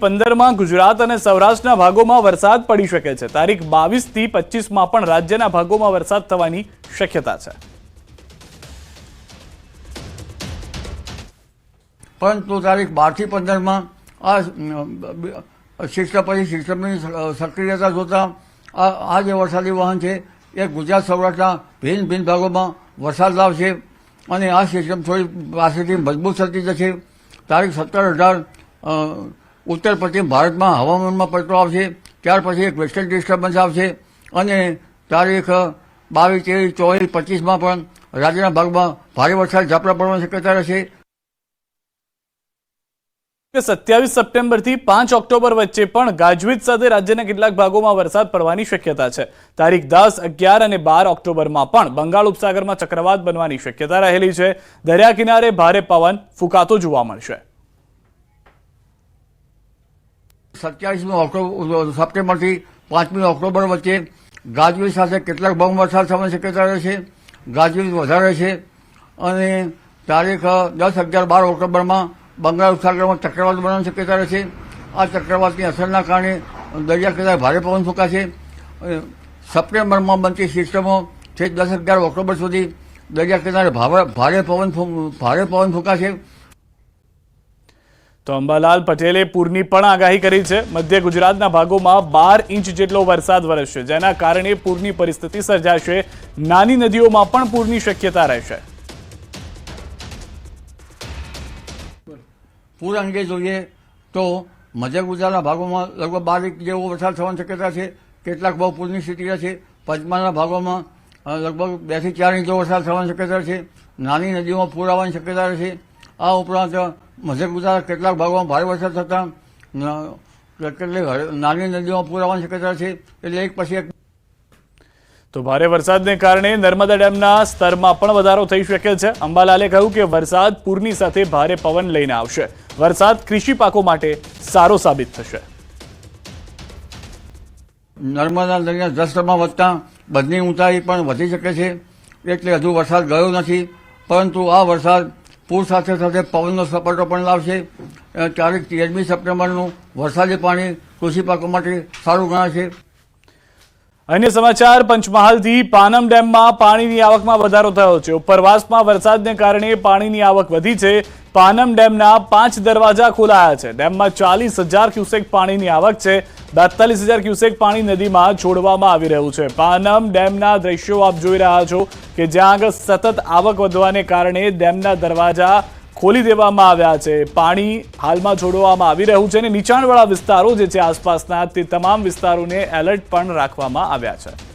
પંદરમાં ગુજરાત અને સૌરાષ્ટ્રના ભાગોમાં વરસાદ પડી શકે છે. તારીખ બાવીસથી પચીસમાં પણ રાજ્યના ભાગોમાં વરસાદ થવાની શક્યતા છે. પરંતુ તારીખ બારથી પંદરમાં આ સિસ્ટમ પછી સિસ્ટમની સક્રિયતા જોતા આ જે વરસાદી વાહન છે, એ ગુજરાત, સૌરાષ્ટ્રના ભિન્ન ભિન્ન ભાગોમાં વરસાદ લાવશે અને આ સિસ્ટમ થોડી પાસેથી મજબૂત થતી જશે. તારીખ સત્તર અઢાર ઉત્તર પશ્ચિમ ભારતમાં હવામાનમાં પલટો આવશે, ત્યાર પછી એક વેસ્ટર્ન ડિસ્ટર્બન્સ આવશે અને તારીખ બાવીસ, ત્રેવીસ, ચોવીસ, પચીસમાં પણ રાજ્યના ભાગમાં ભારે વરસાદ ઝાપટા પડવાની શક્યતા રહેશે. સત્યાવીસ સપ્ટેમ્બરથી પાંચ ઓક્ટોબર વચ્ચે પણ ગાજવીજ સાથે રાજ્યના કેટલાક ભાગોમાં વરસાદ પડવાની શક્યતા છે. તારીખ દસ, અગિયાર અને બાર ઓક્ટોબરમાં પણ બંગાળ ઉપસાગરમાં ચક્રવાત બનવાની શક્યતા રહેલી છે. દરિયા કિનારે ભારે પવન ફૂંકાતો જોવા મળશે. સત્યાવીસમી ઓક્ટોબર સપ્ટેમ્બરથી પાંચમી ઓક્ટોબર વચ્ચે ગાજવીજ સાથે કેટલાક ભાગમાં વરસાદ થવાની શક્યતા રહેશે ગાજવીજ વધારે છે અને તારીખ દસ અગિયાર બાર ઓક્ટોબરમાં બંગાળ ઉપસાગરમાં ચક્રવાત બનવાની શક્યતા રહેશે આ ચક્રવાતની અસરના કારણે દરિયા કિનારે ભારે પવન ફૂંકાશે. સપ્ટેમ્બરમાં બનતી સિસ્ટમો છેક દસ અગિયાર ઓક્ટોબર સુધી દરિયા કિનારે ભારે પવન ભારે પવન ફૂંકાશે. તો અંબાલાલ પટેલે પૂરની પણ આગાહી કરી છે. મધ્ય ગુજરાતના ભાગોમાં બાર ઇંચ જેટલો વરસાદ વરસશે જેના કારણે પૂરની પરિસ્થિતિ સર્જાશે. નાની નદીઓમાં પણ પૂરની શક્યતા રહેશે. પૂર અંગે જોઈએ તો મધ્ય ગુજરાતના ભાગોમાં લગભગ બાર ઇંચ જેવો વરસાદ થવાની શક્યતા છે. કેટલાક ભાવ પૂરની સ્થિતિ છે. પંચમહાલના ભાગોમાં લગભગ બેથી ચાર ઇંચ વરસાદ થવાની શક્યતા છે. નાની નદીઓમાં પૂર આવવાની શક્યતા છે. આ ઉપરાંત મધ્ય ગુજરાત કેટલાક ભાગોમાં ભારે વરસાદ થતાં કેટલીક નાની નદીઓમાં પૂર આવવાની શક્યતા છે એટલે એક પછી એક તો ભારે વરસાદને કારણે નર્મદા ડેમના સ્તરમાં પણ વધારો થઈ શકે છે. અંબાલાલે કહ્યું કે વરસાદ પૂરની સાથે ભારે પવન લઈને આવશે. વરસાદ કૃષિ પાકો માટે સારો સાબિત થશે. નર્મદા નદીના જળસ્તરમાં વધતા બંધની ઊંચાઈ પણ વધી શકે છે. એટલે હજુ વરસાદ ગયો નથી પરંતુ આ વરસાદ પૂર સાથે સાથે પવનનો સપાટો પણ લાવશે. તારીખ તેરમી સપ્ટેમ્બરનું વરસાદી પાણી કૃષિ પાકો માટે સારું ગણાશે. અન્ય સમાચાર, પંચમહાલથી પાનમ ડેમમાં પાણીની આવકમાં વધારો થયો છે. ઉપરવાસમાં વરસાદને કારણે પાણીની આવક વધી છે. પાનમ ડેમના પાંચ દરવાજા ખોલાયા છે. ડેમમાં ચાલીસ હજાર ક્યુસેક પાણીની આવક છે. બેતાલીસ હજાર ક્યુસેક પાણી નદીમાં છોડવામાં આવી રહ્યું છે. પાનમ ડેમના દ્રશ્યો આપ જોઈ રહ્યા છો કે જ્યાં આગળ સતત આવક વધવાને કારણે ડેમના દરવાજા ખોલી દેવામાં આવ્યા છે. પાણી હાલમાં છોડવામાં આવી રહ્યું છે અને નીચાણવાળા વિસ્તારો જે છે આસપાસના તે તમામ વિસ્તારોને એલર્ટ પણ રાખવામાં આવ્યા છે.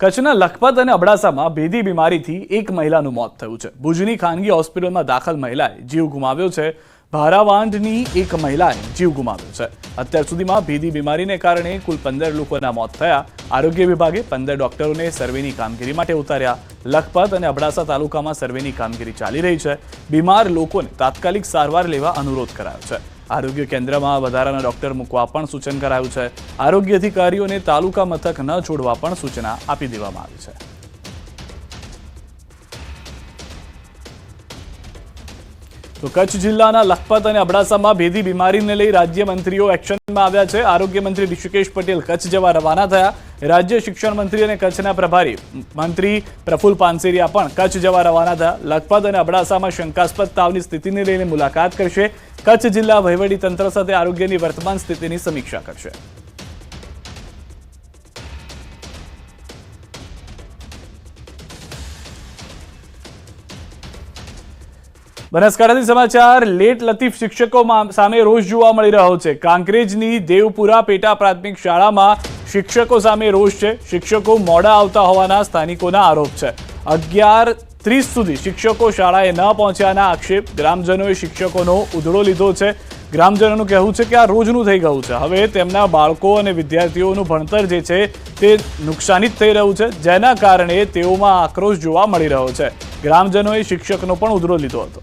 કચ્છના લખપત અને અબડાસામાં ભેદી બીમારીથી એક મહિલાનું મોત થયું છે. ભુજની ખાનગી હોસ્પિટલમાં દાખલ મહિલાએ જીવ ગુમાવ્યો છે. ભારાવાંઢની એક મહિલાએ જીવ ગુમાવ્યો છે. અત્યાર સુધીમાં ભેદી બીમારીને કારણે કુલ પંદર લોકોના મોત થયા. આરોગ્ય વિભાગે પંદર ડોક્ટરોને સર્વેની કામગીરી માટે ઉતાર્યા. લખપત અને અબડાસા તાલુકામાં સર્વેની કામગીરી ચાલી રહી છે. બીમાર લોકોને તાત્કાલિક સારવાર લેવા અનુરોધ કરાયો છે. આરોગ્ય કેન્દ્રમાં વધારાના ડોક્ટર મૂકવા પણ સૂચન કરાયું છે. આરોગ્ય અધિકારીઓને તાલુકા મથક ન છોડવા પણ સૂચના આપી દેવામાં આવી છે. તો કચ્છ જિલ્લાના લખપત અને અબડાસામાં ભેદી બીમારીને લઈ રાજ્યમંત્રીઓ એક્શનમાં આવ્યા છે. આરોગ્ય મંત્રી ઋષિકેશ પટેલ કચ્છ જવા રવાના થયા. રાજ્ય શિક્ષણ મંત્રી અને કચ્છના પ્રભારી મંત્રી પ્રફુલ પાનસેરિયા પણ કચ્છ જવા રવાના થયા. લખપત અને અબડાસામાં શંકાસ્પદ તાવની સ્થિતિને લઈને મુલાકાત કરશે. કચ્છ જિલ્લા તંત્ર સાથે આરોગ્યની વર્તમાન સ્થિતિની સમીક્ષા કરશે. બનાસકાંઠાથી સમાચાર, લેટ લતીફ શિક્ષકો સામે રોષ જોવા મળી રહ્યો છે. કાંકરેજની દેવપુરા પેટા પ્રાથમિક શાળામાં શિક્ષકો સામે રોષ છે. શિક્ષકો મોડા આવતા હોવાના સ્થાનિકોના આરોપ છે. અગિયાર ત્રીસ સુધી શિક્ષકો શાળાએ ન પહોંચ્યાના આક્ષેપ ગ્રામજનોએ શિક્ષકોનો ઉધડો લીધો છે. ગ્રામજનોનું કહેવું છે કે આ રોજનું થઈ ગયું છે. હવે તેમના બાળકો અને વિદ્યાર્થીઓનું ભણતર જે છે તે નુકસાનિત થઈ રહ્યું છે, જેના કારણે તેઓમાં આક્રોશ જોવા મળી રહ્યો છે. ગ્રામજનોએ શિક્ષકનો પણ ઉધડો લીધો હતો.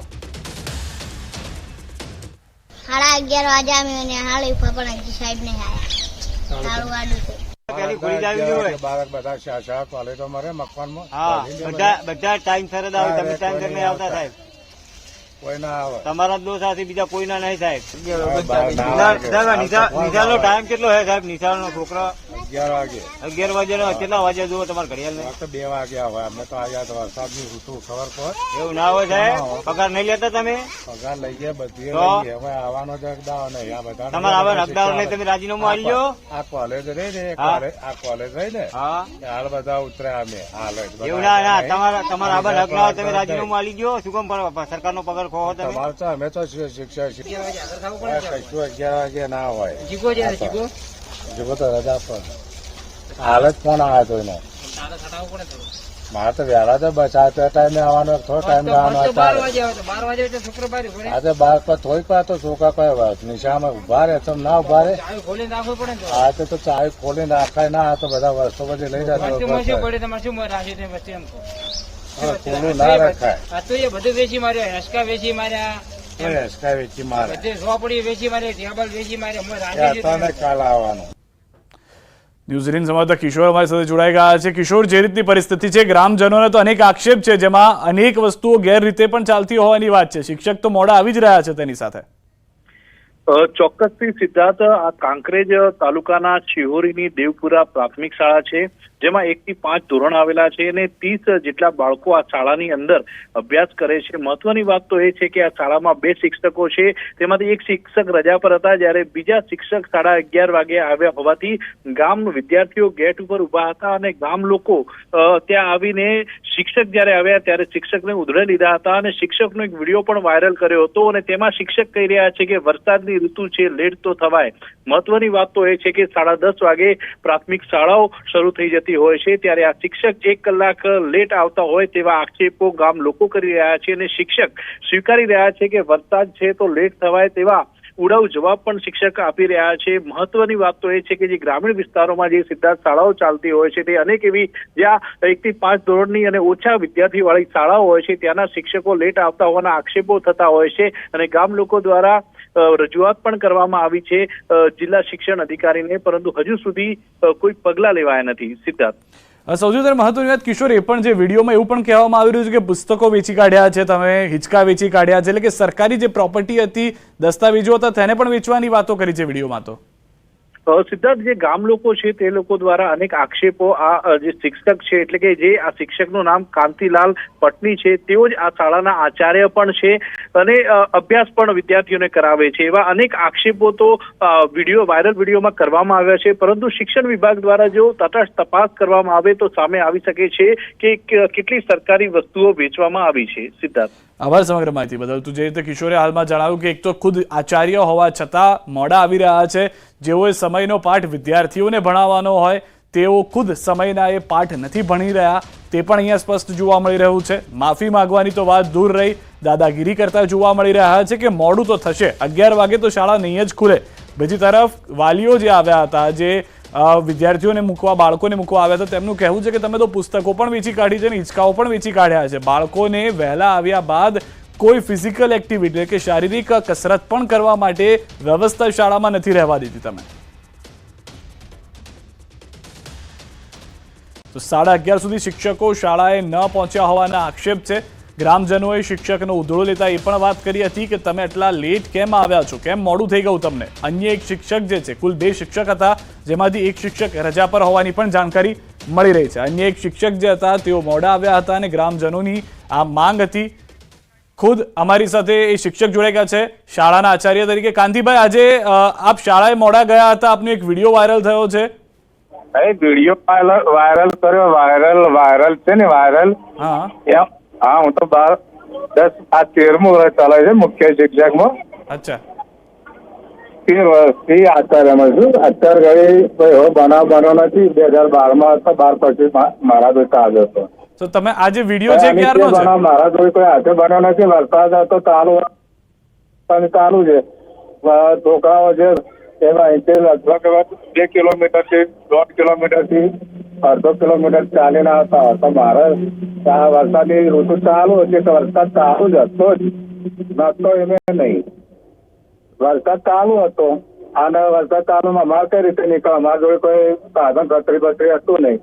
સાડા અગિયાર વાગે અમે હાલ પણ સાહેબ નહીં આવ્યા બાળક બધા શાળા શાળા કોલેજો મરે મકવાનમાં? હા બધા બધા ટાઈમ સર જ આવે તમે ટાઈમ સર આવતા સાહેબ. કોઈ આવે. તમારા જ દોષ આથી બીજા કોઈના નહીં સાહેબ. ના નિશાળનો ટાઈમ કેટલો છે સાહેબ? નિશાળનો છોકરા અગિયાર વાગે. અગિયાર વાગે કેટલા વાગ્યા જુઓ તમારા ઘડિયાળ તો બે વાગ્યા હોય અમે તો આવ્યા તો વરસાદની ઋતુ ખબર પડે? એવું ના હોય સાહેબ? પગાર નહીં લેતા તમે? પગાર લઈ ગયા બધી હવે આવવાનો જ અગદાવ નહીં આ બધા તમારે આવે હકદાર નહીં તમે રાજીનામું આવી લો આ કોલેજ રહી ને આ કોલેજ રહી ને? હાલ બધા ઉતર્યા અમે. હાલ એવું ના ના તમારા તમારા આબા હક ના તમે રાજીનામું આવી ગયો શું કામ સરકાર નો પગાર ખો તમે? તમારે તો અમે તો શિક્ષક. કશું અગિયાર વાગે ના હોય. જીગો. તો રજા પર હાલ જ ફોન આવ્યો તો એનો મારે તો વહેલા તો તે ટાઈમે આવવાનો થોડો ટાઈમ આવવાનો આ તો બાર પર થોડીક વાર તો છોકરા કોઈ વાત નિશામાં ઊભા રહે તો ના ઊભા રહે. આ તો. તો ચાવી ખોલી નાખાય ના આ તો બધા વસ્તુ બધી લઈ જતો ખોલું ના રખાય. બધું વેચી માર્યો હેસકા વેચી માર્યા. હેસકા વેચી મારે. ઝોપડી વેચી મારી ટેબલ વેચી મારી કાલ આવવાનું. ન્યૂઝીલેન્ડ સંવાદદાતા કિશોર અમારી સાથે જોડાઈ ગયા છે. કિશોર, જે રીતની પરિસ્થિતિ છે, ગ્રામજનોને તો અનેક આક્ષેપ છે, જેમાં અનેક વસ્તુઓ ગેરરીતે પણ ચાલતી હોવાની વાત છે. શિક્ષક તો મોડા આવી જ રહ્યા છે તેની સાથે. ચોક્કસથી સિદ્ધાર્થ, આ કાંકરેજ તાલુકાના શિહોરીની દેવપુરા પ્રાથમિક શાળા છે. જેમાં એક થી પાંચ ધોરણ આવેલા છે અને ત્રીસ જેટલા બાળકો આ શાળાની અંદર અભ્યાસ કરે છે. મહત્વની વાત તો એ છે કે આ શાળામાં બે શિક્ષકો છે. તેમાંથી એક શિક્ષક રજા પર હતા, જ્યારે બીજા શિક્ષક સાડા અગિયાર વાગે આવ્યા હોવાથી ગામ વિદ્યાર્થીઓ ગેટ ઉપર ઊભા હતા અને ગામ લોકો ત્યાં આવીને શિક્ષક જ્યારે આવ્યા ત્યારે શિક્ષકને ઉધડે લીધા હતા અને શિક્ષકનો એક વીડિયો પણ વાયરલ કર્યો હતો અને તેમાં શિક્ષક કહી રહ્યા છે કે વરસાદની ઋતુ છે લેટ તો થવાય. મહત્વની વાત તો એ છે કે સાડા દસ વાગે પ્રાથમિક શાળાઓ શરૂ થઈ જતી હોય છે, ત્યારે આ શિક્ષક એક કલાક લેટ આવતા હોય તેવા આક્ષેપો ગામ લોકો કરી રહ્યા છે અને શિક્ષક સ્વીકારી રહ્યા છે કે વરસાદ છે તો લેટ થવાય તેવા ઉડાવ જવાબ પણ શિક્ષક આપી રહ્યા છે. મહત્વની વાત તો એ છે કે જે ગ્રામીણ વિસ્તારોમાં જે સિદ્ધાર્થ શાળાઓ ચાલતી હોય છે, તે અનેક એવી જ્યાં એક થી પાંચ ધોરણની અને ઓછા વિદ્યાર્થીવાળી શાળાઓ હોય છે, ત્યાંના શિક્ષકો લેટ આવતા હોવાના આક્ષેપો થતા હોય છે અને ગામ લોકો દ્વારા રજૂઆત પણ કરવામાં આવી છે જિલ્લા શિક્ષણ અધિકારીને, પરંતુ હજુ સુધી કોઈ પગલાં લેવાયા નથી સિદ્ધાર્થ સૌથી વધારે મહત્વની વાત કિશોર, એ પણ જે વિડીયોમાં એવું પણ કહેવામાં આવી રહ્યું છે કે પુસ્તકો વેચી કાઢ્યા છે, તમે હિંચકા વેચી કાઢ્યા છે, એટલે કે સરકારી જે પ્રોપર્ટી હતી, દસ્તાવેજો હતા, તેને પણ વેચવાની વાતો કરી છે વિડીયોમાં તો. સિદ્ધાર્થ, જે ગામ લોકો છે તે લોકો દ્વારા અનેક આક્ષેપો આ જે શિક્ષક છે, એટલે કે જે આ શિક્ષકનું નામ કાંતિલાલ પટની છે, તેઓ જ આ શાળાના આચાર્ય પણ છે અને અભ્યાસ પણ વિદ્યાર્થીઓને કરાવે છે. એવા અનેક આક્ષેપો તો વીડિયો, વાયરલ વિડીયોમાં કરવામાં આવ્યા છે. પરંતુ શિક્ષણ વિભાગ દ્વારા જો તટસ્થ તપાસ કરવામાં આવે તો સામે આવી શકે છે કે, કેટલી સરકારી વસ્તુઓ વેચવામાં આવી છે. સિદ્ધાર્થ. આભાર સમગ્ર માહિતી બદલ. તું જે રીતે કિશોરે હાલમાં જણાવ્યું કે એક તો ખુદ આચાર્ય હોવા છતાં મોડા આવી રહ્યા છે. જેઓએ સમયનો પાઠ વિદ્યાર્થીઓને ભણાવવાનો હોય, તેઓ ખુદ સમયના એ પાઠ નથી ભણી રહ્યા. તે પણ અહીંયા સ્પષ્ટ જોવા મળી રહ્યું છે. માફી માંગવાની તો વાત દૂર રહી. દાદાગીરી કરતા જોવા મળી રહ્યા છે કે મોડું તો થશે. અગિયાર વાગે તો શાળા નહીં જ ખુલે. બીજી તરફ વાલીઓ જે આવ્યા હતા, જે વિદ્યાર્થીઓને મૂકવા, બાળકોને મૂકવા આવ્યા હતા તેમનું કહેવું છે કે તમે તો પુસ્તકો પણ વેચી કાઢી છે અને હિંચકાઓ પણ વેચી કાઢ્યા છે. બાળકોને વહેલા આવ્યા બાદ કોઈ ફિઝિકલ એક્ટિવિટી એટલે કે શારીરિક કસરત પણ કરવા માટે વ્યવસ્થા શાળામાં નથી રહેવા દીધી તમે. તો સાડા અગિયાર સુધી શિક્ષકો શાળાએ ન પહોંચ્યા હોવાના આક્ષેપ છે. ગ્રામજનોએ શિક્ષકનો ઉધળો લેતા એ પણ વાત કરી હતી કે તમે એટલા લેટ કેમ આવ્યા છો? કેમ મોડું થઈ ગયું તમને? અન્ય એક શિક્ષક જે છે કુલ બે શિક્ષક હતા જેમાંથી એક શિક્ષક રજા પર હોવાની પણ જાણકારી મળી રહી છે. અન્ય એક શિક્ષક જે હતા તેઓ મોડા આવ્યા હતા અને ગ્રામજનોની આ માંગ હતી. ખુદ અમારી સાથે એ શિક્ષક જોડાઈ ગયા છે. શાળાના આચાર્ય તરીકે. કાંતિભાઈ આજે આપ શાળાએ મોડા ગયા હતા. આપનો એક વીડિયો વાયરલ થયો છે. એ વીડિયો વાયરલ વાયરલ કર્યો. વાયરલ વાયરલ છે ને વાયરલ. હા હું તો બાર દસ આ તેરમું વર્ષ ચાલે છે મુખ્ય શિક્ષકમાં. અચ્છા. તેર વર્ષથી આચાર્યમાં છું અત્યારે ઘડી કોઈ બનાવ બન્યો નથી. બે હજાર બારમાં હતો બાર પછી મારા જોડે આવ્યો હતો. તો તમે આ જે વીડિયો છે ક્યારનો છે? મારા જોડે કોઈ હાથે બન્યો નથી. વરસાદ હતો ચાલુ પણ ચાલુ છે. છોકરાઓ છે એમાં અહીંથી લગભગ બે કિલોમીટરથી દોઢ કિલોમીટરથી અડધો કિલોમીટર ચાલીને આવતા તો મારે વરસાદની ઋતુ ચાલુ હતી, તો વરસાદ ચાલુ જ હતો જ. નતો એને નહીં. વરસાદ ચાલુ હતો. અને વરસાદ ચાલુમાં અમારે કઈ રીતે નીકળ્યો અમારા જોડે કોઈ સાધન કતરી બતરી હતું નહીં.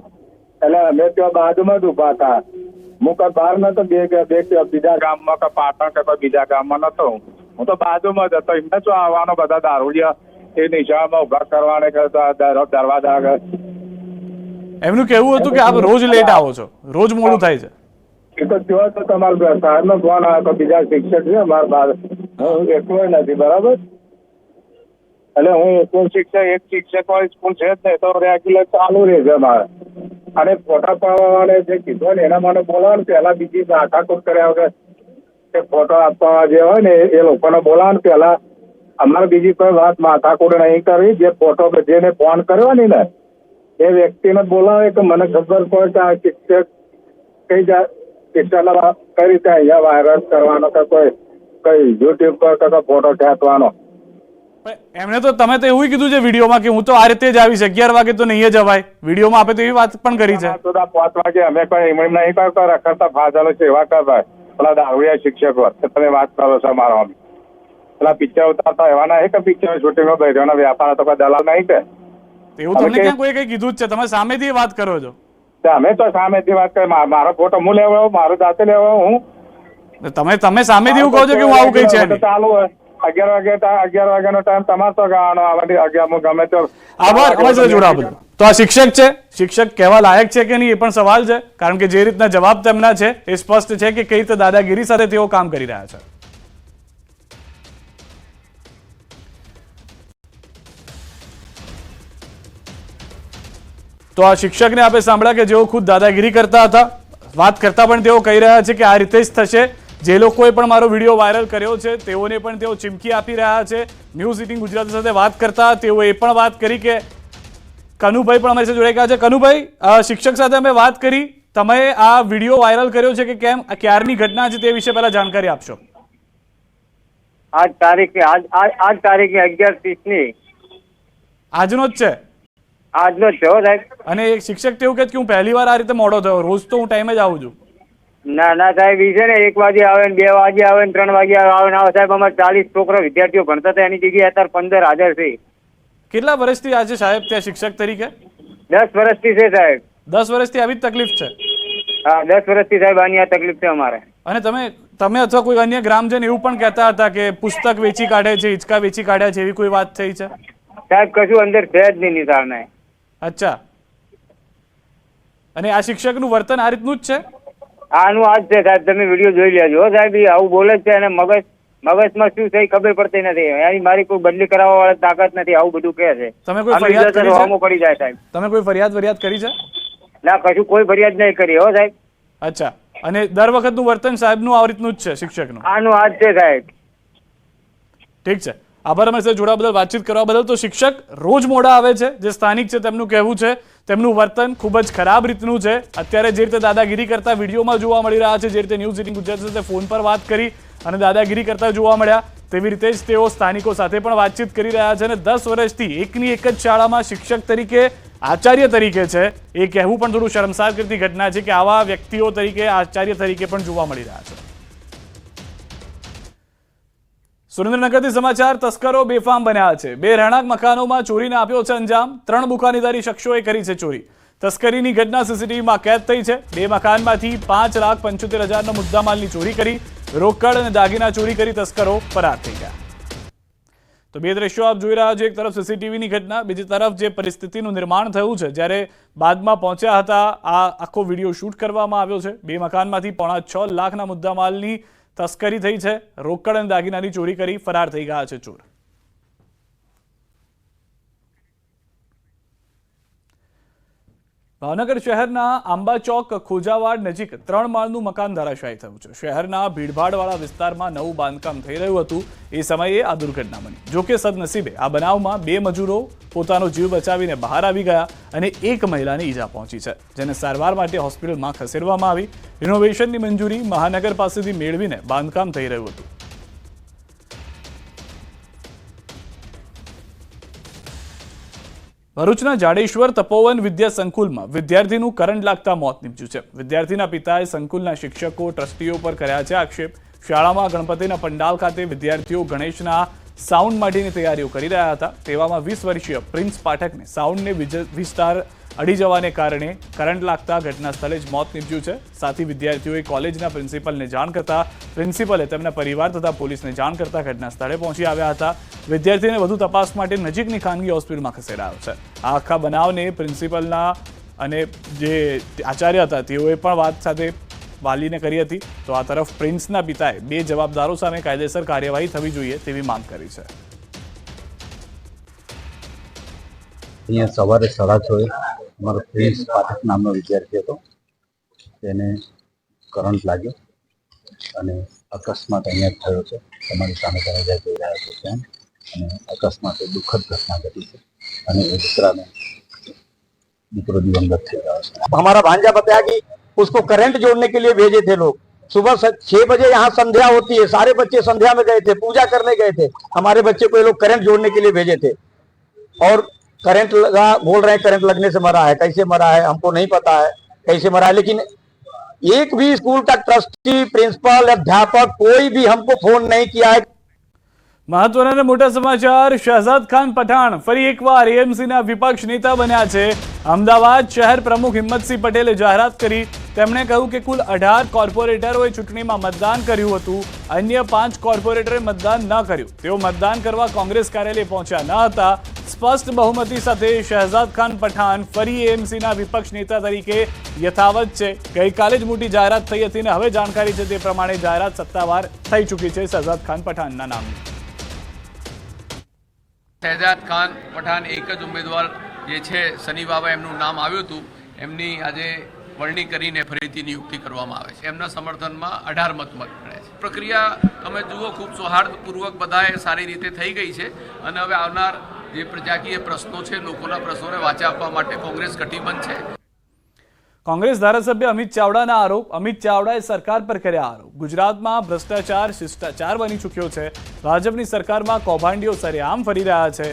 એટલે અમે ત્યાં બાજુમાં જ ઊભા હતા. હું કઈ બહાર નતો, બે બે બીજા ગામમાં કે પાટણ કે કોઈ બીજા ગામમાં નતો હું. તો બાજુમાં જ હતો. એમને શું આવવાનો? બધા દારૂડિયા એ નિશાળમાં ઊભા કરવાને દરવાજા એમનું કહેવું હતું કે આપ રોજ લેટ આવો છો. રોજ મોડું થાય છે. એ તો જો તો તમારો સાહેબ નો ફોન આવ્યો તો બીજા શિક્ષક છે અમારા બાર. હું એકલો નથી બરાબર? એટલે હું એકલો શિક્ષક એક શિક્ષક વાળી સ્કૂલ છે જ નહીં તો રેગ્યુલર ચાલુ રહેશે મારે અને ફોટા પાડવાને જે કીધું ને એના માટે બોલાવાનું પહેલા બીજી માથાકૂટ કર્યા વગર કે ફોટો આપવા જે હોય ને એ લોકોને બોલાવાનું પહેલા. અમારે બીજી કોઈ વાત માથાકૂટ નહીં કરવી જે ફોટો જેને ફોન કર્યો ને એ વ્યક્તિને બોલાવે કે મને ખબર પડે કે આ શિક્ષક કઈ જા શિક્ષણના કઈ રીતે અહીંયા વાયરલ કરવાનો કે કોઈ કઈ યુટ્યુબ પર કે ફોટો ખેંચવાનો. એમણે તો તમે તો એવું કીધું છે વિડીયોમાં કે હું તો આ રીતે જ આવીશ અગિયાર વાગે તો નહીં જવાય વિડીયોમાં આપે તો એવી વાત પણ કરી છે. પાંચ વાગે અમે કોઈ નહીં કરતા રખડતા ફાજલો સેવા કરતા. પેલા દારૂડિયા શિક્ષકો તમે વાત કરો છો મારો પેલા પિક્ચર ઉતારતા એવા એક કે પિક્ચર શૂટિંગમાં બેઠવાનો વ્યાપાર તો કોઈ દલાલ નહીં કે? એવું તમને ક્યાં કોઈ કઈ કીધું જ છે? તમે સામેથી વાત કરો છો. અમે તો સામેથી વાત કરી મારો ફોટો હું લેવા મારો દાંતે લેવા હું? તમે તમે સામેથી એવું કહો છો કે હું આવું કઈ છે ચાલુ અગિયાર વાગે અગિયાર વાગ્યાનો ટાઈમ તમારે તો ગાવાનો. અગિયાર હું ગમે તો આભાર. અમારી સાથે તો આ શિક્ષક છે. શિક્ષક કહેવા લાયક છે કે નહીં એ પણ સવાલ છે. કારણ કે જે રીતના જવાબ તેમના છે એ સ્પષ્ટ છે કે કઈ રીતે દાદાગીરી સાથે તેઓ કામ કરી રહ્યા છે. તો આ શિક્ષકને આપણે સાંભળ્યા કે જેઓ ખુદ દાદાગીરી કરતા હતા. વાત કરતા પણ તેઓ કહી રહ્યા છે કે આ રીતે જ થશે. જે લોકોએ પણ મારો વીડિયો વાયરલ કર્યો છે તેઓને પણ તેઓ ચીમકી આપી રહ્યા છે. ન્યૂઝ ઇટિંગ ગુજરાતી સાથે વાત કરતા તેઓ એ પણ વાત કરી કે કનુભાઈ પણ અમારી સાથે જોડાઈ ગયા છે. કનુભાઈ શિક્ષક સાથે અમે વાત કરી. તમે આ વીડિયો વાયરલ કર્યો છે કે કેમ? આ ક્યારની ઘટના છે તે વિશે પહેલા જાણકારી આપશો. આજ તારીખે આજ આજ આજ તારીખે અગિયાર ત્રીસની આજનો જ છે? આજનો જ છે સાહેબ. અને એક શિક્ષક તેવું કે હું પહેલી વાર આ રીતે મોડો થયો. રોજ તો હું ટાઈમે જ આવું છું. ના ના સાહેબ એ છે ને એક વાગે આવે ને બે વાગે આવે ને ત્રણ વાગે આવે ને આવે સાહેબ અમારે ચાલીસ છોકરા વિદ્યાર્થીઓ ભણતા હતા એની જગ્યાએ અત્યારે પંદર હાજર છે. કેટલા વર્ષથી આજે સાહેબ ત્યાં શિક્ષક તરીકે? દસ વર્ષથી છે સાહેબ. દસ વર્ષથી આવી જ તકલીફ છે? હા દસ વર્ષથી સાહેબ આની આ તકલીફ છે અમારે. અને તમે તમે અથવા કોઈ અન્ય ગ્રામજન એવું પણ કહેતા હતા કે પુસ્તક વેચી કાઢે છે હિંચકા વેચી કાઢ્યા છે એવી કોઈ વાત થઈ છે? સાહેબ કશું અંદર છે જ નહીં નિશાળ અચ્છા. અને આ શિક્ષકનું વર્તન આ રીતનું જ છે? આનું આજ છે સાહેબ તમે વીડિયો જોઈ લેજો સાહેબ આવું બોલે છે અને મગજ મગજમાં શું છે ખબર પડતી નથી. એની મારી કોઈ બદલી કરાવવા વાળા તાકાત નથી આવું બધું કહે છે. તમે કોઈ ફરિયાદ કરી છે? પડી જાય સાહેબ. તમે કોઈ ફરિયાદ ફરિયાદ કરી છે? ના કશું કોઈ ફરિયાદ નહીં કરી હો સાહેબ. અચ્છા. અને દર વખતનું વર્તન સાહેબનું આ રીતનું જ છે શિક્ષકનું? આનું આજ છે સાહેબ. ઠીક છે. આભાર અમારી સાથે જોડાવા બદલ, વાતચીત કરવા બદલ. તો શિક્ષક રોજ મોડા આવે છે, જે સ્થાનિક છે, તેમનું કહેવું છે, તેમનું વર્તન ખૂબ જ ખરાબ રીતનું છે. અત્યારે જે રીતે દાદાગીરી કરતા વિડીયોમાં જોવા મળી રહ્યા છે, જે રીતે ન્યૂઝ એટીન ગુજરાત સાથે ફોન પર વાત કરી અને દાદાગીરી કરતા જોવા મળ્યા, તેવી રીતે જ તેઓ સ્થાનિકો સાથે પણ વાતચીત કરી રહ્યા છે અને દસ વર્ષથી એકની એક જ શાળામાં શિક્ષક તરીકે, આચાર્ય તરીકે છે. એ કહેવું પણ થોડું શરમસાર કરતી ઘટના છે કે આવા વ્યક્તિઓ તરીકે, આચાર્ય તરીકે પણ જોવા મળી રહ્યા છે. સુરેન્દ્રનગરથી સમાચાર, તસ્કરો બેફામ બન્યા છે. બે રહેણાંક મકાનોમાં ચોરીને આપ્યો છે અંજામ. ત્રણ બુકાનીદારી શખ્સોએ કરી છે ચોરી. તસ્કરીની ઘટના સીસીટીવીમાં કેદ થઈ છે. બે મકાનમાંથી પાંચ લાખ પંચોતેર હજારનો મુદ્દામાલની ચોરી કરી, રોકડ અને દાગીના ચોરી કરી તસ્કરો ફરાર થઈ ગયા. તો બે દ્રશ્યો આપ જોઈ રહ્યા છો. એક તરફ સીસીટીવીની ઘટના, બીજી તરફ જે પરિસ્થિતિનું નિર્માણ થયું છે, જ્યારે બાદમાં પહોંચ્યા હતા, આ આખો વીડિયો શૂટ કરવામાં આવ્યો છે. બે મકાનમાંથી પોણા છ લાખના મુદ્દામાલની તસ્કરી થઈ છે. રોકડ અને દાગીનાની ચોરી કરી ફરાર થઈ ગયા છે ચોર. ભાવનગર શહેરના આંબા ચોક ખોજાવાડ નજીક ત્રણ માળનું મકાન ધરાશાયી થયું છે. શહેરના ભીડભાડવાળા વિસ્તારમાં નવું બાંધકામ થઈ રહ્યું હતું. એ સમયે આ દુર્ઘટના બની. જોકે સદનસીબે આ બનાવમાં બે મજૂરો પોતાનો જીવ બચાવીને બહાર આવી ગયા અને એક મહિલાને ઈજા પહોંચી છે, જેને સારવાર માટે હોસ્પિટલમાં ખસેડવામાં આવી. રિનોવેશનની મંજૂરી મહાનગર પાસેથી મેળવીને બાંધકામ થઈ રહ્યું હતું. ભરૂચના જાડેશ્વર તપોવન વિદ્યા સંકુલમાં વિદ્યાર્થીનું કરંટ લાગતા મોત નીપજ્યું છે. વિદ્યાર્થીના પિતાએ સંકુલના શિક્ષકો, ટ્રસ્ટીઓ પર કર્યા છે આક્ષેપ. શાળામાં ગણપતિના પંડાલ ખાતે વિદ્યાર્થીઓ ગણેશના સાઉન્ડ માટેની તૈયારીઓ કરી રહ્યા હતા. તેવામાં વીસ વર્ષીય પ્રિન્સ પાઠકને સાઉન્ડને વિસ્તાર અડી જવાને કારણે કરંટ લાગતા ઘટના સ્થળે જ મોત નીપજ્યું છે. સાથી વિદ્યાર્થીઓએ કોલેજના પ્રિન્સિપલને જાણ કરતા પ્રિન્સિપલે તેમના પરિવાર તથા પોલીસને જાણ કરતા ઘટના સ્થળે પહોંચી આવ્યા હતા. વિદ્યાર્થીને વધુ તપાસ માટે નજીકની ખાનગી હોસ્પિટલમાં ખસેડાયો છે. આ આખા બનાવને પ્રિન્સિપલના અને જે આચાર્ય હતા, તેઓએ પણ વાત સાથે વાલીને કરી હતી. તો આ તરફ પ્રિન્સના પિતાએ બે જવાબદારો સામે કાયદેસર કાર્યવાહી થવી જોઈએ તેવી માંગ કરી છે. અહીંયા સવારે સાડા છ અમારો પ્રિન્સ પાઠક નામનો વિદ્યાર્થી હતો તેને કરંટ લાગ્યો અને અકસ્માત અહીંયા જ થયો છે તમારી સામે તમે જ્યાં જોઈ રહ્યા છો ત્યાં અને અકસ્માતે દુઃખદ ઘટના ઘટી છે અને એ દીકરાને દીકરો દિવંગત થઈ ગયો છે हमारा भांजा बताया कि उसको करंट जोड़ने के लिए भेजे थे लोग सुबह स- छह बजे यहाँ संध्या होती है सारे बच्चे संध्या में गए थे पूजा करने गए थे हमारे बच्चे को ये लोग करंट जोड़ने के लिए भेजे थे और करंट लगा बोल रहे हैं करंट लगने से मरा है कैसे मरा है हमको नहीं पता है कैसे मरा है लेकिन एक भी स्कूल का ट्रस्टी प्रिंसिपल अध्यापक कोई भी हमको फोन नहीं किया है મહત્વના અને મોટા સમાચાર શહજાદ ખાન પઠાણ ફરી એકવાર એએમસીના વિપક્ષ નેતા બન્યા છે અમદાવાદ શહેર પ્રમુખ હિંમતસિંહ પટેલે જાહેરાત કરી તેમણે કહ્યું કે કુલ અઢાર કોર્પોરેટરોએ ચૂંટણીમાં મતદાન કર્યું હતું અન્ય પાંચ કોર્પોરેટરે મતદાન ન કર્યું તેઓ મતદાન કરવા કોંગ્રેસ કાર્યાલય પહોંચ્યા ન હતા સ્પષ્ટ બહુમતી સાથે શહેજાદ ખાન પઠાણ ફરી એએમસીના વિપક્ષ નેતા તરીકે યથાવત છે. ગઈકાલે જ મોટી જાહેરાત થઈ હતી અને હવે જાણકારી છે તે પ્રમાણે જાહેરાત સત્તાવાર થઈ ચૂકી છે શહેજાદ ખાન પઠાણના નામની શહેજાદ ખાન પઠાણ એક જ ઉમેદવાર જે છે, સની બાબા એમનું નામ આવ્યું હતું. એમની આજે વરણી કરીને ફરીથી નિયુક્તિ કરવામાં આવે છે. એમના સમર્થનમાં અઢાર મત મત મળે છે. પ્રક્રિયા તમે જુઓ, ખૂબ સૌહાર્દપૂર્વક બધાએ સારી રીતે થઈ ગઈ છે અને હવે આવનાર જે પ્રજાકીય પ્રશ્નો છે લોકોના પ્રશ્નોને વાચા આપવા માટે કોંગ્રેસ કટિબદ્ધ છે. કોંગ્રેસ ધારાસભ્ય અમિત ચાવડાના આરોપ અમિત ચાવડાએ સરકાર પર કર્યા આરોપ. ગુજરાતમાં ભ્રષ્ટાચાર શિષ્ટાચાર બની ચૂક્યો છે. ભાજપની સરકારમાં કૌભાંડીઓ સરેઆમ ફરી રહ્યા છે.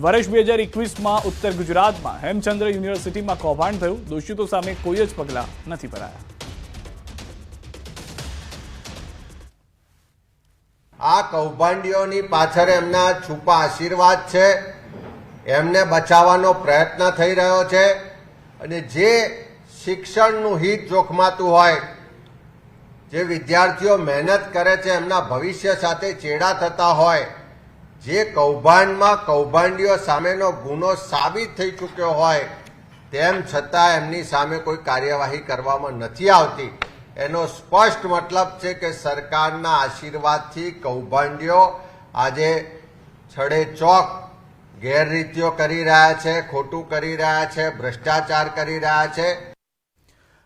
વર્ષ બે હજાર એકવીસમાં ઉત્તર ગુજરાતમાં હેમચંદ્ર યુનિવર્સિટીમાં કૌભાંડ થયું. દોષિતો સામે કોઈ જ પગલાં નથી ભરાયા. આ કૌભાંડીઓની પાછળ એમના છુપા આશીર્વાદ છે. એમને બચાવવાનો પ્રયત્ન થઈ રહ્યો છે અને જે શિક્ષણનું હિત જોખમાતું હોય, જે વિદ્યાર્થીઓ મહેનત કરે છે, એમના ભવિષ્ય સાથે ચેડા થતા હોય, જે કૌભાંડમાં કૌભાંડીઓ સામેનો ગુનો સાબિત થઈ ચૂક્યો હોય, તેમ છતાં એમની સામે કોઈ કાર્યવાહી કરવામાં નથી આવતી. એનો સ્પષ્ટ મતલબ છે કે સરકારના આશીર્વાદથી કૌભાંડીઓ આજે છડે ચોક ગેરરીતિઓ કરી રહ્યા છે, ખોટું કરી રહ્યા છે, ભ્રષ્ટાચાર કરી રહ્યા છે.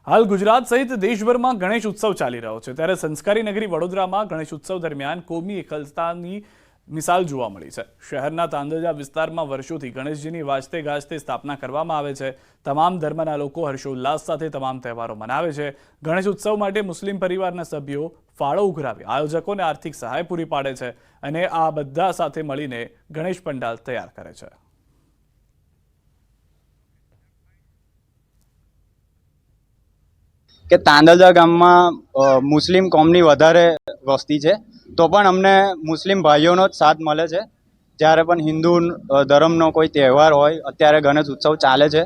હાલ ગુજરાત સહિત દેશભરમાં ગણેશ ઉત્સવ ચાલી રહ્યો છે. ત્યારે સંસ્કારી નગરી વડોદરામાં ગણેશ ઉત્સવ દરમિયાન કોમી એકલતાની મિસાલ જોવા મળી છે. શહેરના તાંદજા વિસ્તારમાં વર્ષોથી ગણેશજીની વાજતે ગાજતે સ્થાપના કરવામાં આવે છે. તમામ ધર્મના લોકો હર્ષોલ્લાસ સાથે તમામ તહેવારો મનાવે છે. ગણેશ ઉત્સવ માટે મુસ્લિમ પરિવારના સભ્યો ફાળો ઉઘરાવી, આયોજકોને આર્થિક સહાય પૂરી પાડે છે અને આ બધા સાથે મળીને ગણેશ પંડાલ તૈયાર કરે છે. કે તાંદલજા ગામમાં મુસ્લિમ કોમની વધારે વસ્તી છે. તો પણ અમને મુસ્લિમ ભાઈઓનો જ સાથ મળે છે. જ્યારે પણ હિન્દુ ધર્મનો કોઈ તહેવાર હોય, અત્યારે ગણેશ ઉત્સવ ચાલે છે.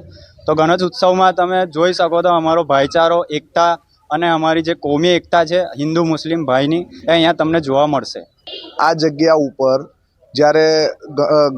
તો ગણેશ ઉત્સવમાં તમે જોઈ શકો તો અમારો ભાઈચારો, એકતા અને અમારી જે કોમી એકતા છે, હિન્દુ મુસ્લિમ ભાઈની, એ અહીંયા તમને જોવા મળશે. આ જગ્યા ઉપર જ્યારે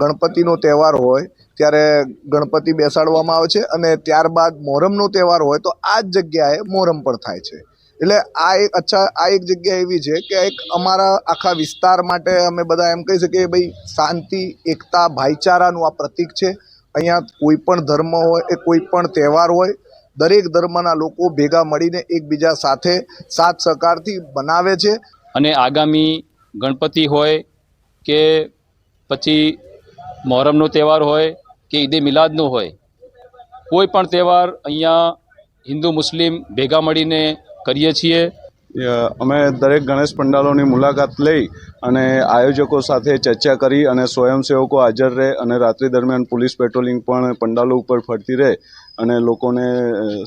ગણપતિનો તહેવાર હોય, ત્યારે ગણપતિ બેસાડવામાં આવે છે અને ત્યારબાદ મોહરમનો તહેવાર હોય, તો આ જ જગ્યાએ મોહરમ પણ થાય છે. એટલે આ એક, અચ્છા, આ એક જગ્યા એવી છે કે એક અમારા આખા વિસ્તાર માટે અમે બધા એમ કહી શકીએ ભાઈ શાંતિ, એકતા, ભાઈચારાનું આ પ્રતીક છે. અહીંયા કોઈ પણ ધર્મ હોય, એ કોઈ પણ તહેવાર હોય, દરેક ધર્મના લોકો ભેગા મળીને એકબીજા સાથે સાથ સહકારથી બનાવે છે. અને આગામી ગણપતિ હોય કે પછી મોહરમનો તહેવાર હોય કે ઈદે મિલાદનો હોય, કોઈ પણ તહેવાર અહીંયા હિન્દુ, મુસ્લિમ ભેગા મળીને કરીએ છીએ. અમે દરેક ગણેશ પંડાલોની મુલાકાત લઈ અને આયોજકો સાથે ચર્ચા કરી અને સ્વયંસેવકો હાજર રહે અને રાત્રિ દરમિયાન પોલીસ પેટ્રોલિંગ પણ પંડાલો ઉપર ફરતી રહે. અને લોકોને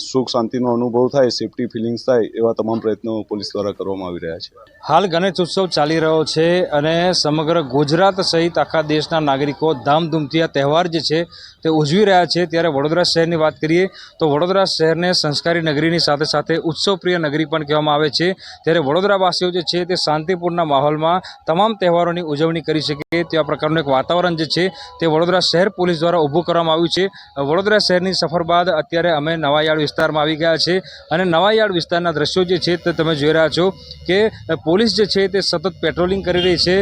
સુખ શાંતિનો અનુભવ થાય સેફટી ફિલિંગ્સ થાય, એવા તમામ પ્રયત્નો પોલીસ દ્વારા કરવામાં આવી રહ્યા છે. હાલ ગણેશ ઉત્સવ ચાલી રહ્યો છે અને સમગ્ર ગુજરાત સહિત આખા દેશના નાગરિકો ધામધૂમથી આ તહેવાર જે છે તે ઉજવી રહ્યા છે. ત્યારે વડોદરા શહેરની વાત કરીએ તો વડોદરા શહેરને સંસ્કારી નગરીની સાથે સાથે ઉત્સવપ્રિય નગરી પણ કહેવામાં આવે છે. ત્યારે વડોદરાવાસીઓ જે છે તે શાંતિપૂર્ણ માહોલમાં તમામ તહેવારોની ઉજવણી કરી શકે તેવા પ્રકારનું એક વાતાવરણ જે છે તે વડોદરા શહેર પોલીસ દ્વારા ઊભું કરવામાં આવ્યું છે. વડોદરા શહેરની સફર બાદ અત્યારે અમે નવાયાડ વિસ્તારમાં આવી ગયા છે અને નવાયાર્ડ વિસ્તારના દ્રશ્યો જે છે તે તમે જોઈ રહ્યા છો કે પોલીસ જે છે તે સતત પેટ્રોલિંગ કરી રહી છે.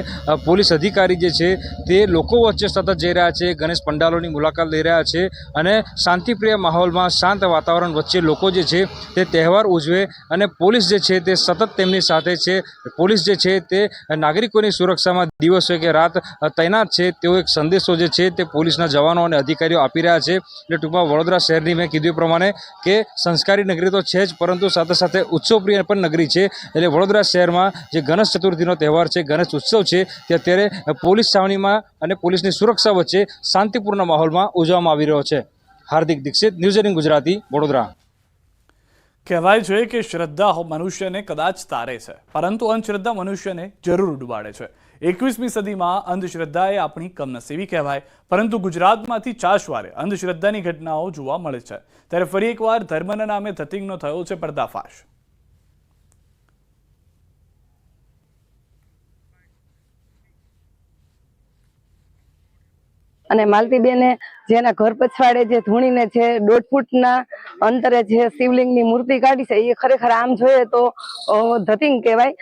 પોલીસ અધિકારી જે છે તે લોકો વચ્ચે સતત જઈ રહ્યા છે, ગણેશ પંડાલોની મુલાકાત લઈ રહ્યા છે અને શાંતિપ્રિય માહોલમાં શાંત વાતાવરણ વચ્ચે લોકો જે છે તે તહેવાર ઉજવે અને પોલીસ જે છે તે સતત તેમની સાથે છે. પોલીસ જે છે તે નાગરિકોની સુરક્ષામાં દિવસ હોય કે રાત તૈનાત છે. તેઓ એક સંદેશો જે છે તે પોલીસના જવાનો અને અધિકારીઓ આપી રહ્યા છે. એટલે ટૂંકમાં વડોદરા શહેરની મેં કીધું પ્રમાણે કે સંસ્કારી નગરી તો છે જ, પરંતુ સાથે સાથે ઉત્સવપ્રિય પણ નગરી છે. એટલે વડોદરા શહેરમાં જે ગણેશ ચતુર્થીનો તહેવાર છે, ગણેશ ઉત્સવ છે, તે અત્યારે પોલીસ છાવણીમાં અને પોલીસની સુરક્ષા વચ્ચે શાંતિપૂર્ણ માહોલમાં ઉજવવામાં આવી રહ્યો છે. Hardik Dixit, News eighteen Gujarati, Vadodara. કહેવાય છે કે શ્રદ્ધા મનુષ્યને કદાચ તારે છે, પરંતુ અંધશ્રદ્ધા મનુષ્યને જરૂર ડૂબાડે છે. એકવીસમી સદીમાં અંધશ્રદ્ધા એ આપણી કમનસીબી કહેવાય, પરંતુ ગુજરાતમાંથી ચાશવારે અંધશ્રદ્ધાની ઘટનાઓ જોવા મળે છે. ત્યારે ફરી એકવાર ધર્મના નામે ધતિંગનો થયો છે પર્દાફાશ. અને માલતીબેને જેના ઘર પછવાડે જે ધૂણીને જે દોઢ ફૂટના અંતરે જે શિવલિંગની મૂર્તિ કાઢી છે, એ ખરેખર આમ જોઈએ તો ધતિંગ કહેવાય.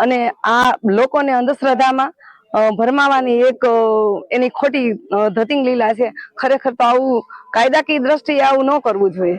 અને આ લોકોને અંધશ્રદ્ધામાં ભરમાવાની એક એની ખોટી ધતિંગ લીલા છે. ખરેખર તો આવું કાયદાકીય દ્રષ્ટિએ આવું ન કરવું જોઈએ.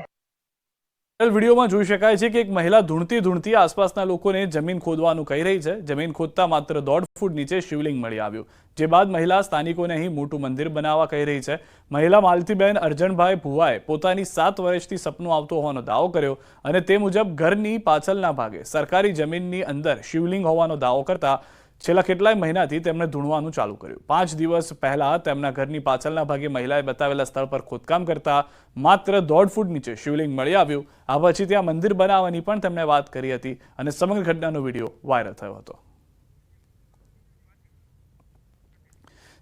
વિડીયોમાં જોઈ શકાય છે કે એક મહિલા ધૂણતી ધૂણતી આસપાસના લોકોને જમીન ખોદવાનું કહી રહી છે. જમીન ખોદતા માત્ર દોઢ ફૂટ નીચે શિવલિંગ મળી આવ્યું. જે બાદ મહિલા સ્થાનિકોને અહીં મોટું મંદિર બનાવવા કહી રહી છે. મહિલા માલતીબેન અર્જણભાઈ ભુવાએ પોતાની સાત વર્ષથી સપનું આવતો હોવાનો દાવો કર્યો અને તે મુજબ ઘરની પાછળના ભાગે સરકારી જમીનની અંદર શિવલિંગ હોવાનો દાવો કરતા છેલ્લા કેટલાય મહિનાથી તેમણે ધૂણવાનું ચાલુ કર્યું. પાંચ દિવસ પહેલા તેમના ઘરની પાછળના ભાગે મહિલાએ બતાવેલા સ્થળ પર ખોદકામ કરતા માત્ર દોઢ ફૂટ નીચે શિવલિંગ મળી આવ્યું. આ પછી ત્યાં મંદિર બનાવવાની પણ તેમણે વાત કરી હતી અને સમગ્ર ઘટનાનો વીડિયો વાયરલ થયો હતો.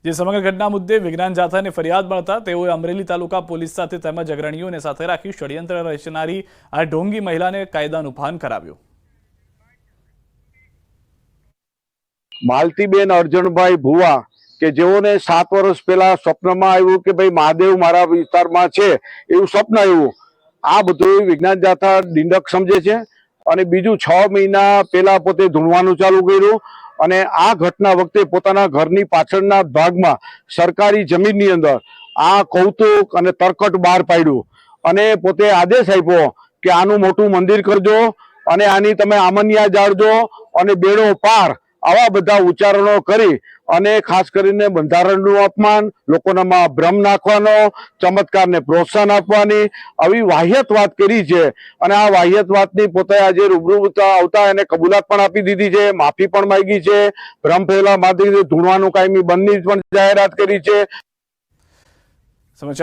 જે સમગ્ર ઘટના મુદ્દે વિજ્ઞાન જાથાને ફરિયાદ મળતા તેઓએ અમરેલી તાલુકા પોલીસ સાથે તેમજ અગ્રણીઓને સાથે રાખી ષડયંત્ર રચનારી આ ઢોંગી મહિલાને કાયદાનું ભાન કરાવ્યું. માલતીબેન અર્જણભાઈ ભુવા, કે જેઓને સાત વર્ષ પહેલા સ્વપ્નમાં આવ્યું કે ભાઈ મહાદેવ મારા વિસ્તારમાં છે, એવું સ્વપ્ન આવ્યું. આ બધું વિજ્ઞાન જાથા ડિંડક સમજે છે. અને બીજું છ મહિના પહેલા પોતે ધૂણવાનું ચાલુ કર્યું અને આ ઘટના વખતે પોતાના ઘરની પાછળના ભાગમાં સરકારી જમીનની અંદર આ કૌતુક અને તરકટ બહાર પાડ્યું. અને પોતે આદેશ આપ્યો કે આનું મોટું મંદિર કરજો અને આની તમે આમનિયા જાળજો અને બેડો પાર આવા બધા ઉચ્ચારણો કરી અને ખાસ કરીને બંધારણનું અપમાન, લોકોનામાં ભ્રમ નાખવાનો, ચમત્કારને પ્રોત્સાહન આપવાની, આવી વાહ્યત વાત કરી છે. અને આ વાહ્યત વાતની પોતે આજે રૂબરૂ આવતા એને કબૂલાત પણ આપી દીધી છે, માફી પણ માંગી છે. ભ્રમ ફેલા માથી ધૂણવાનું કાયમી બંધની પણ જાહેરાત કરી છે.